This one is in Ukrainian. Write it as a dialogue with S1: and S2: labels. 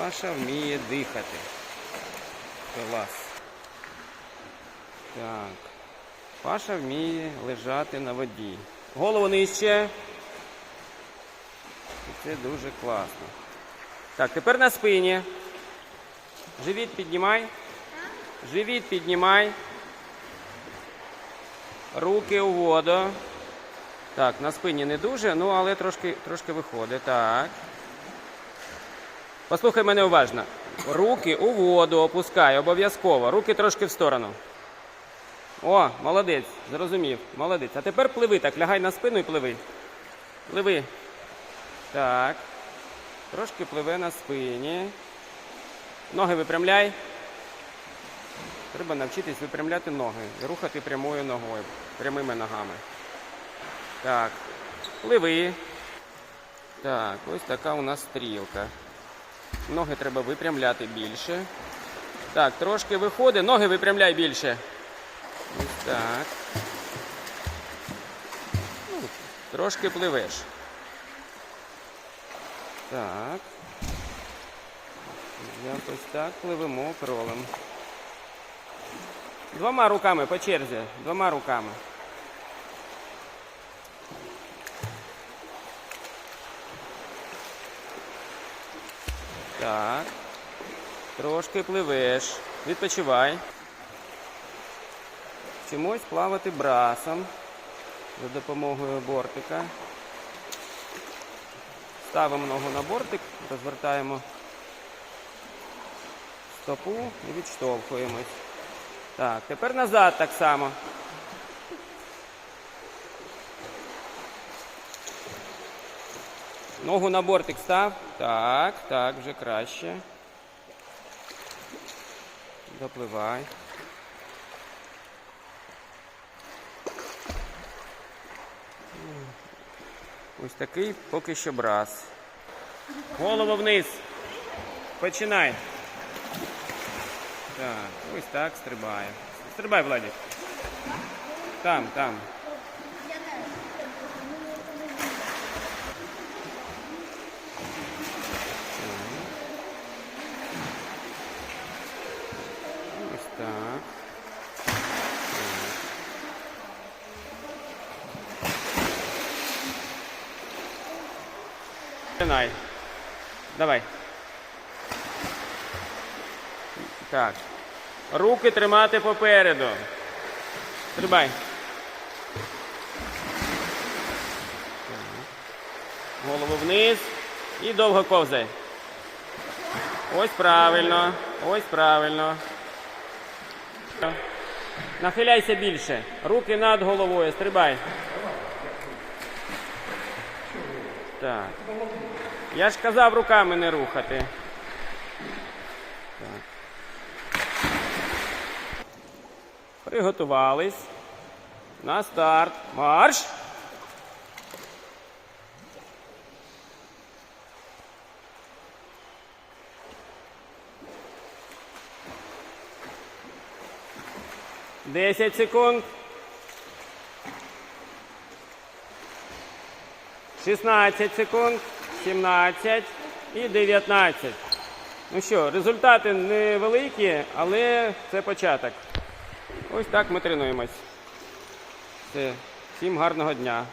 S1: Паша вміє дихати. Клас. Так. Паша вміє лежати на воді. Голову нижче. І Це дуже класно. Так, тепер на спині. Живіт піднімай. Живіт піднімай. Руки у воду. Так, на спині не дуже, ну але трошки, трошки виходить. Так. Послухай мене уважно. Руки у воду опускай, обов'язково. Руки трошки в сторону. О, молодець, зрозумів. Молодець. А тепер пливи так, лягай на спину і пливи. Пливи. Так. Трошки пливе на спині. Ноги випрямляй. Треба навчитись випрямляти ноги рухати прямою ногою, прямими ногами. Так. Пливи. Так, ось така у нас стрілка. Ноги треба випрямляти більше. Так, трошки виходить, ноги випрямляй більше. Ось так. Ну, трошки пливеш. Так. Якось так пливемо кролем. Двома руками по черзі. Двома руками. Так. Трошки пливеш. Відпочивай. Вчимось плавати брасом за допомогою бортика. Ставимо ногу на бортик, розвертаємо стопу і відштовхуємось. Так, тепер назад так само. Ногу на бортик став. Так, так, вже краще. Допливай. Ось такий поки що брас. Голову вниз. Починай. Так, ось так стрибає. Стрибай, Владик. Там, там. Так. Починай. Давай. Так. Руки тримати попереду. Стрибай. Так. Голову вниз і довго ковзай. Ось правильно. Ось правильно. Нахиляйся більше. Руки над головою. Стрибай. Так. Я ж казав руками не рухати. Так. Приготувались. На старт. Марш! Десять секунд. Шістнадцять секунд. Сімнадцять і дев'ятнадцять. Ну що, результати невеликі, але це початок. Ось так ми тренуємось. Все. Всім гарного дня.